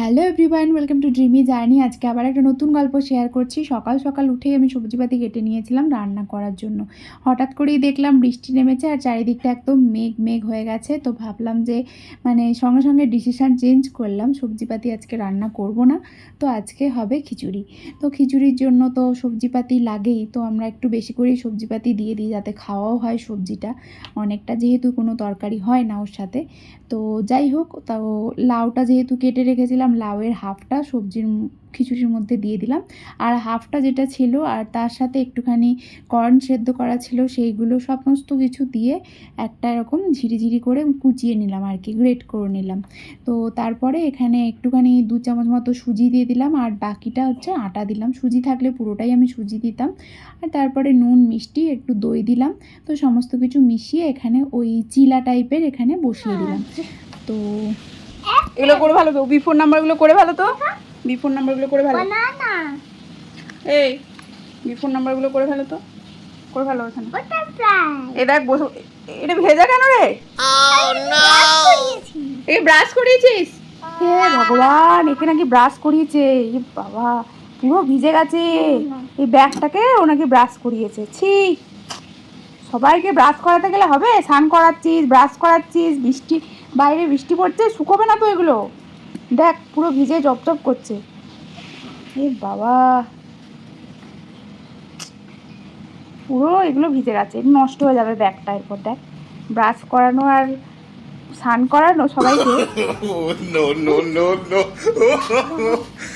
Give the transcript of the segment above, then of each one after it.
Hello everyone, welcome to dreamy journey. আজকে আবার একটা নতুন গল্প শেয়ার করছি। সকাল সকাল উঠেই আমি সবজিপাতি কেটে নিয়েছিলাম রান্না করার জন্য। হঠাৎ করেই দেখলাম বৃষ্টি নেমেছে আর চারিদিকটা একদম মেঘ মেঘ হয়ে গেছে। তো ভাবলাম যে মানে সঙ্গে সঙ্গে ডিসিশান চেঞ্জ করলাম, সবজিপাতি আজকে রান্না করব না। তো আজকে হবে খিচুড়ি। তো খিচুড়ির জন্য তো সবজিপাতি লাগেই। তো আমরা একটু বেশি করেই সবজিপাতি দিয়ে দিই যাতে খাওয়াও হয় সবজিটা। অনেকটা যেহেতু কোনো তরকারি হয় না ওর সাথে। তো যাই হোক তাও লাউটা যেহেতু কেটে রেখেছিলাম লাউয়ের হাফটা সবজির খিচুড়ির মধ্যে দিয়ে দিলাম। আর হাফটা যেটা ছিল আর তার সাথে একটুখানি কর্ন সেদ্ধ করা ছিল সেইগুলো সমস্ত কিছু দিয়ে একটা এরকম ঝিরিঝিরি করে কুচিয়ে নিলাম আর কি গ্রেট করে নিলাম। তো তারপরে এখানে একটুখানি দু চামচ মতো সুজি দিয়ে দিলাম আর বাকিটা হচ্ছে আটা দিলাম। সুজি থাকলে পুরোটাই আমি সুজি দিতাম। আর তারপরে নুন মিষ্টি একটু দই দিলাম। তো সমস্ত কিছু মিশিয়ে এখানে ওই চিলা টাইপের এখানে বসিয়ে দিলাম। তো এগুলো করে ভালো তো? বিফোর নাম্বারগুলো করে ভালো তো? বিফোর নাম্বারগুলো করে ভালো? এই বিফোর নাম্বারগুলো করে ভালো তো? করে ভালো ওখানে। এ দেখ বসে এটা ভেজা কেন রে? এ ব্রাশ করিয়েছিস? হে ভগবান একে নাকি ব্রাশ করিয়েছে? এ বাবা পুরো ভিজে গেছে। এই ব্যাগটাকে ও নাকি ব্রাশ করিয়েছে। ছি। সবাইকে ব্রাশ করাতে গেলে হবে? স্নান করাচ্ছিস ব্রাশ করাচ্ছিস বৃষ্টি বাইরে বৃষ্টি পড়ছে শুকোবে না তো এগুলো। দেখ পুরো ভিজে জপজপ করছে। এ বাবা। পুরো এগুলো ভিজে গেছে নষ্ট হয়ে যাবে ব্যাগটা এরপর দেখ। ব্রাশ করানো আর স্নান করানো সবাইকে.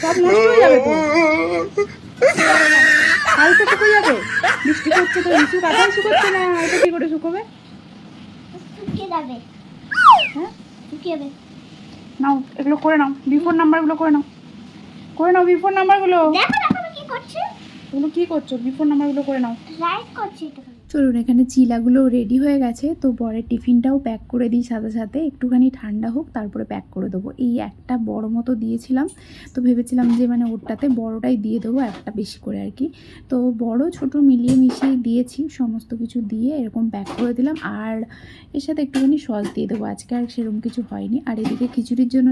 সব নষ্ট হয়ে যাবে তো। হালকা শুকো যাবে। বৃষ্টি পড়ছে তো কাদাই শুকোচ্ছে না এটা কি করে শুকোবে? শুকিয়ে যাবে। হ্যাঁ? শুকিয়ে নাও এগুলো করে নাও। বিফোর নাম্বারগুলো করে নাও। করে নাও বিফোর নাম্বারগুলো দেখো দেখো আমি কি করছি? এগুলো কি করছ? বিফোর নাম্বারগুলো করে নাও। রাইট করছি এটা চলুন, এখানে চিলাগুলো রেডি হয়ে গেছে। তো বরের টিফিনটাও প্যাক করে দিই সাথে সাথে। একটুখানি ঠান্ডা হোক, তারপরে প্যাক করে দেবো। এই একটা বড় মতো দিয়েছিলাম। তো ভেবেছিলাম যে মানে ওরটাতে বড়টাই দিয়ে দেবো, একটা বেশি করে আর কি। তো বড়, ছোট, মিলিয়ে মিশিয়ে দিয়েছি। সমস্ত কিছু দিয়ে এরকম প্যাক করে দিলাম। আর এর সাথে একটুখানি সস দিয়ে দেবো। আজকে আর সেরকম কিছু হয়নি। আর এদিকে খিচুড়ির জন্য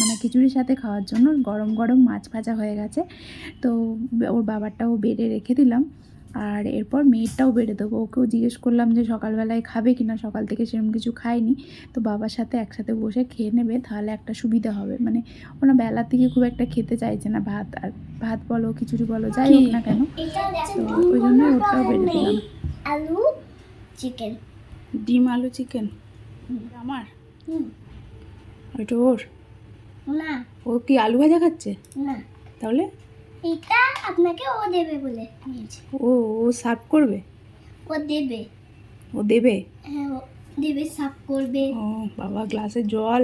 মানে খিচুড়ির সাথে খাওয়ার জন্য গরম গরম মাছ ভাজা হয়ে গেছে। তো ওর বাবারটাও বেড়ে রেখে দিলাম। আর এরপর মেয়েরটাও বেড়ে দেবো। ওকেও জিজ্ঞেস করলাম যে সকালবেলায় খাবে কি না? সকাল থেকে সেরকম কিছু খায়নি। তো বাবার সাথে একসাথে বসে খেয়ে নেবে তাহলে একটা সুবিধা হবে। মানে ওনা বেলা থেকে খুব একটা খেতে চাইছে না। ভাত আর ভাত বলো খিচুড়ি বলো যাই হোক না কেন। তো ওই জন্য ওটাও বেড়ে দিলাম। আলু চিকেন। ডিম আলু চিকেন? আমার? ওইটা ওর? না। ও কি আলু ভাজা খাচ্ছে? না। তাহলে? এটা আপনাকে ও দেবে বলে নিয়েছে ও ও সার্ভ করবে? ও দেবে। ও দেবে? হ্যাঁ ও দেবে সাফ করবে। ও বাবা গ্লাসে জল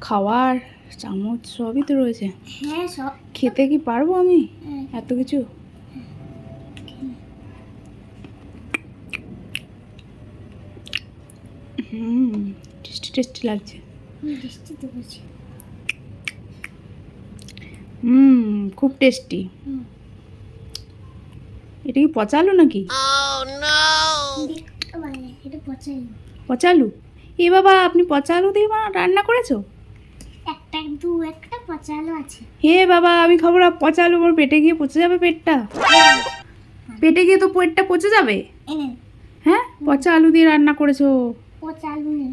খাওয়ার চামচ সবই তো রয়েছে। হ্যাঁ সব। খেতে কি পারব আমি? হ্যাঁ, এত কিছু? হুম টেস্টি টেস্টি লাগছে। দৃষ্টি দেবছি হুম খুব টেস্টি এটা কি পচালু নাকি? মানে পচালু? এ বাবা আপনি পচালু দিয়ে মা- রান্না করেছ? একটা দু একটা পচালো আছে। হে বাবা আমি খবর পচালু আমার পেটে গিয়ে পচে যাবে পেটটা? পেটে গিয়ে তো পেটটা পচে যাবে? হ্যাঁ পচা আলু দিয়ে রান্না করেছ? পচালু নেই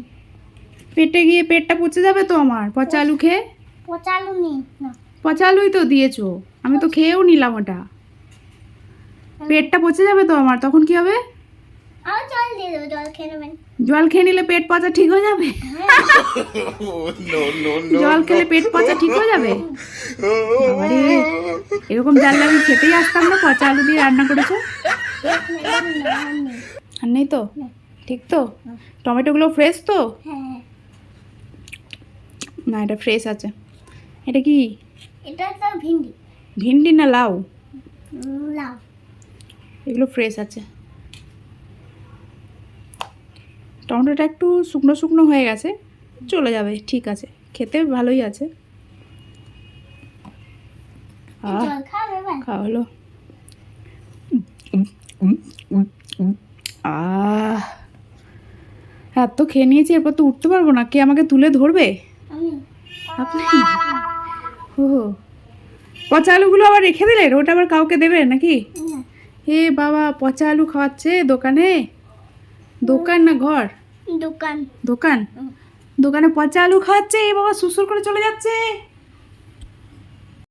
পেটে গিয়ে পেটটা পচে যাবে তো আমার? পচা আলু খেয়ে? পচালু নেই না। পচা আলুই তো দিয়েছ। আমি তো খেয়েও নিলাম ওটা। পেটটা পচে যাবে তো আমার তখন কি হবে? জল খেয়ে নেবেন। জল খেয়ে নিলে পেট পচা ঠিক হয়ে যাবে. জল খেলে পেট পচা ঠিক হয়ে যাবে? এরকম জানলে আমি খেতেই আসতাম না পচা আলু দিয়ে রান্না করেছ? আর নেই তো? ঠিক তো? টমেটোগুলো ফ্রেশ তো? হ্যাঁ। না এটা ফ্রেশ আছে। এটা কি? এটা তো ভিন্ডি। ভিন্ডি না লাউ? লাউ। এগুলো ফ্রেশ আছে। টমেটোটা একটু শুকনো শুকনো হয়ে গেছে চলে যাবে ঠিক আছে। খেতে ভালোই আছে। খাওয়া হলো। আহ এত খেয়ে নিয়েছি এরপর তো উঠতে পারব না। কে আমাকে তুলে ধরবে? আপনি? ও পচা আলুগুলো আবার রেখে দিলেন ওটা আবার কাউকে দেবেন নাকি? হে এ বাবা পচা আলু খাওয়াচ্ছে দোকানে? দোকান না ঘর? দোকান। দোকান? দোকানে পচা আলু খাওয়াচ্ছে এ বাবা সুসুর করে চলে যাচ্ছে।